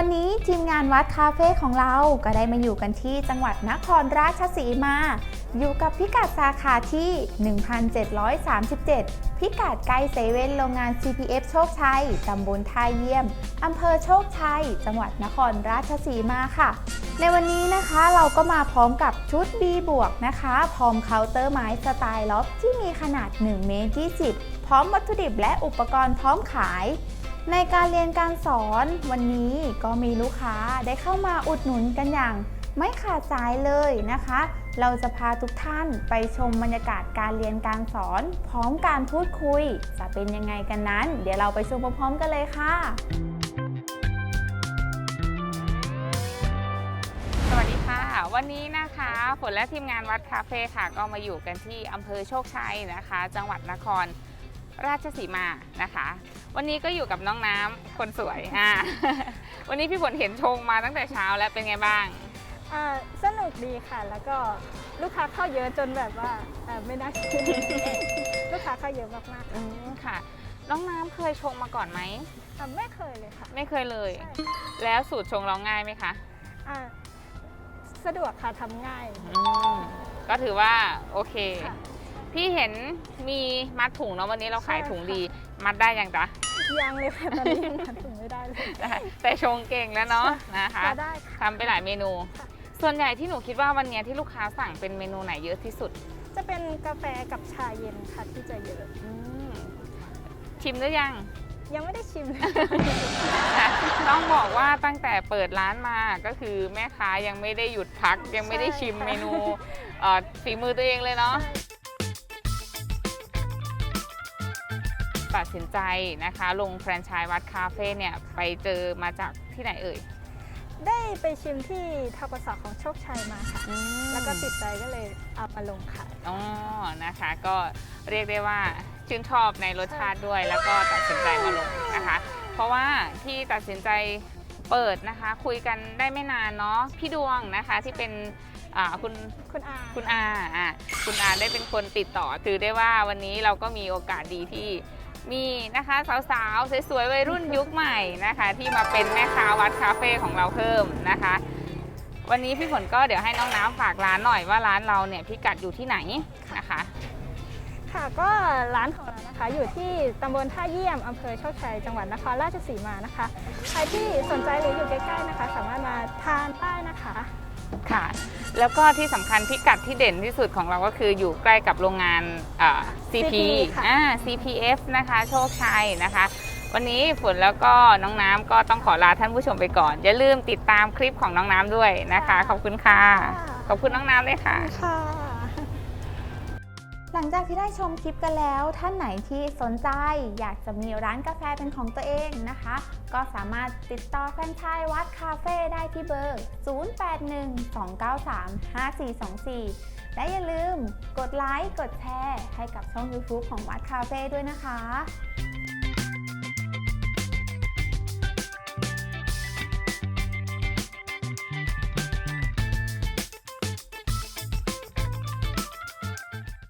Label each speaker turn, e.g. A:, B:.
A: วันนี้ทีมงานวัดคาเฟ่ของเราก็ได้มาอยู่กันที่จังหวัดนครราชสีมา อยู่กับพิกัดสาขาที่ 1737 พิกัดใกล้เซเว่นโรงงาน CPF โชคชัย ตำบลท่าเยี่ยม อำเภอโชคชัย จังหวัดนครราชสีมาค่ะ ในวันนี้นะคะเราก็มาพร้อมกับชุด B บวกนะคะ พร้อมเคาน์เตอร์ไม้สไตล์ล็อบที่มีขนาด1เมตร20พร้อมวัตถุดิบและอุปกรณ์พร้อมขาย ในการเรียนการสอนวันนี้ก็มีลูกค้าได้เข้ามาอุดหนุนกันอย่าง ไม่ขาดสายเลยนะคะ เราจะพาทุกท่านไปชมบรรยากาศการเรียนการสอน พร้อมการพูดคุย จะเป็นยังไงกันนั้น เดี๋ยวเราไปชมพร้อมๆกันเลยค่ะ
B: สวัสดีค่ะ วันนี้นะคะฝนและทีมงานวัดคาเฟ่ค่ะ ก็มาอยู่กันที่อำเภอโชคชัยนะคะ จังหวัดนคร ราชสีมานะคะ วันนี้ก็อยู่กับน้องน้ำคนสวยอ่า วันนี้พี่ฝนเห็นชงมาตั้งแต่เช้าแล้วเป็นไงบ้าง
C: อ่าสนุกดีค่ะ แล้วก็ลูกค้าเข้าเยอะจนแบบว่าอ่าไม่น่าเชื่อ ลูกค้าเข้าเยอะมากๆ
B: อืมค่ะ น้องน้ำเคยชงมาก่อนไหม
C: อ่าไม่เคยเลยค่ะ
B: ไม่เคยเลย
C: ใช่
B: แล้วสูตรชงเราง่ายไหมคะ
C: อ่าสะดวกค่ะทำง่าย
B: อืมก็ถือว่าโอเค
C: ค่ะ
B: พี่เห็นมีมัดถุงเนาะวันนี้เราขาย
C: ใช่ค่ะ
B: ถุงดี มัดได้ยังจ๊ะ
C: ยังเลยค่ะตอนนี้ยังทำถึงไม่ได้เลย
B: นะคะแต่ชงเก่งแล้วเนาะนะคะ
C: ก็ได้ค่ะ
B: ทำไปหลายเมนู
C: ค่ะ
B: ส่วนใหญ่ที่หนูคิดว่าวันเนี้ยที่ลูกค้าสั่งเป็นเมนูไหนเยอะที่สุด
C: จะเป็นกาแฟกับชาเย็นค่ะที่จะเยอะ
B: ชิมหรือยัง
C: ยังไม่ได้ชิมเลย
B: นะคะต้องบอกว่าตั้งแต่เปิดร้านมาก็คือแม่ค้ายังไม่ได้หยุดพักยังไม่ได้ชิม
C: ใช่ค่ะ
B: เมนูเอ่อฝีมือตัวเองเลยเนาะ ตัดสินใจนะคะ ลงแฟรนไชส์วัดคาเฟ่เนี่ยไปเจอมาจากที่ไหนเอ่ย
C: ได้ไปชิมที่ทกศของโชคชัยมาค่ะแล้วก็ติดใจก็เลยเอามาลงขาย
B: อ๋อนะคะ ก็เรียกได้ว่าชื่นชอบในรสชาติด้วย แล้วก็ตัดสินใจมาลงนะคะ เพราะว่าที่ตัดสินใจเปิดนะคะ คุยกันได้ไม่นานเนาะพี่ดวงนะคะที่เป็นอ่าคุณ
C: คุณอา
B: คุณอาอะคุณอาได้เป็นคนติดต่อ ถือได้ว่าวันนี้เราก็มีโอกาสดีที่ มีนะคะสาวๆ สวยๆ วัยรุ่นยุคใหม่นะคะ ที่มาเป็นแม่ค้าวัดคาเฟ่ของเราเพิ่มนะคะ วันนี้พี่ฝนก็เดี๋ยวให้น้องน้ำฝากร้านหน่อยว่าร้านเราเนี่ยพิกัดอยู่ที่ไหนนะคะ
C: ค่ะก็ร้านของเรานะคะ อยู่ที่ตำบลท่าเยี่ยมอำเภอโชคชัยจังหวัดนครราชสีมานะคะ ใครที่สนใจหรืออยู่ใกล้ๆนะคะ สามารถมาทานได้นะคะ
B: ค่ะ แล้วก็ที่สำคัญพิกัดที่เด่นที่สุดของเราก็คืออยู่ใกล้กับโรงงานอ่า CP
C: CP ค่ะ
B: อ่า CPF นะคะ โชคชัยนะคะ วันนี้ฝนแล้วก็น้องน้ำก็ต้องขอลาท่านผู้ชมไปก่อน อย่าลืมติดตามคลิปของน้องน้ำด้วยนะคะ ขอบคุณค่ะ ขอบคุณน้องน้ำเลยค่ะ
C: ค่ะ
A: หลังจากที่ได้ชมคลิปกันแล้ว ท่านไหนที่สนใจอยากจะมีร้านกาแฟเป็นของตัวเองนะคะ ก็สามารถติดต่อแฟนชายวัดคาเฟ่ได้ที่เบอร์ 0812935424 และอย่าลืมกดไลค์ กดแชร์ให้กับช่อง YouTube ของวัดคาเฟ่ด้วยนะคะ